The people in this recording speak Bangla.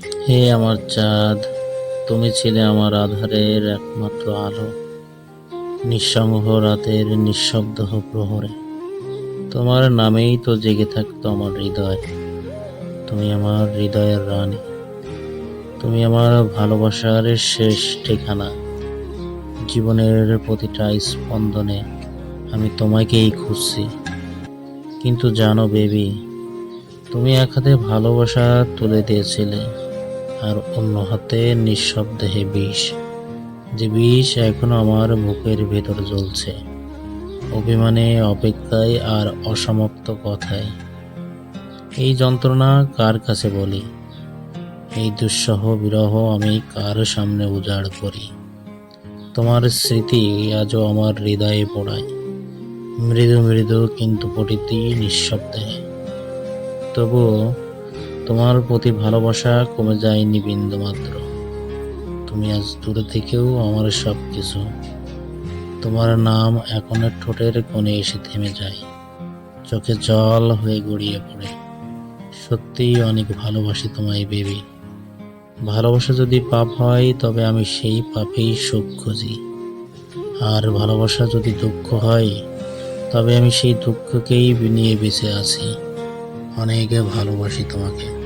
হে আমার চাঁদ, তুমি ছিলে আমার আধারের একমাত্র আলো নিঃসঙ্গ রাতের নিঃশব্দ প্রহরে। তোমার নামেই তো জেগে থাকতো আমার হৃদয়। তুমি আমার হৃদয়ের রানী। তুমি আমার ভালোবাসার শেষ ঠিকানা। জীবনের প্রতিটা স্পন্দনে আমি তোমাকেই খুঁজছি। কিন্তু জানো বেবি, তুমি এক হাতে ভালোবাসা তুলে দিয়েছিলে। আর অন্য হাতে নিঃশব্দেহে বিষ। যে বিষ এখনও আমার বুকের ভেতর জ্বলছে। অভিমানে, অপেক্ষায় আর অসমাপ্ত কথায়। এই যন্ত্রণা কার কাছে বলি? এই দুঃসহ বিরহ আমি কার সামনে উজাড় করি? তোমার স্মৃতি আজও আমার হৃদয়ে পড়ায়। মৃদু মৃদু কিন্তু পটিতি নিঃশব্দে। তবুও তোমার প্রতি ভালোবাসা কমে যায়নি বিন্দু মাত্র। তুমি আজ দূরে থেকেও আমার সব কিছু তোমার নাম এখনও ঠোঁটের কোণে এসে থেমে যায়। চোখে জল হয়ে গড়িয়ে পড়ে। সত্যিই অনেক ভালোবাসি তোমায়, বেবি। ভালোবাসা যদি পাপ হয়, তবে আমি সেই পাপেই সুখ খুঁজি। আর ভালোবাসা যদি দুঃখ হয়, তবে আমি সেই দুঃখকেই নিয়ে বেঁচে আছি। অনেকে ভালোবাসি তোমাকে।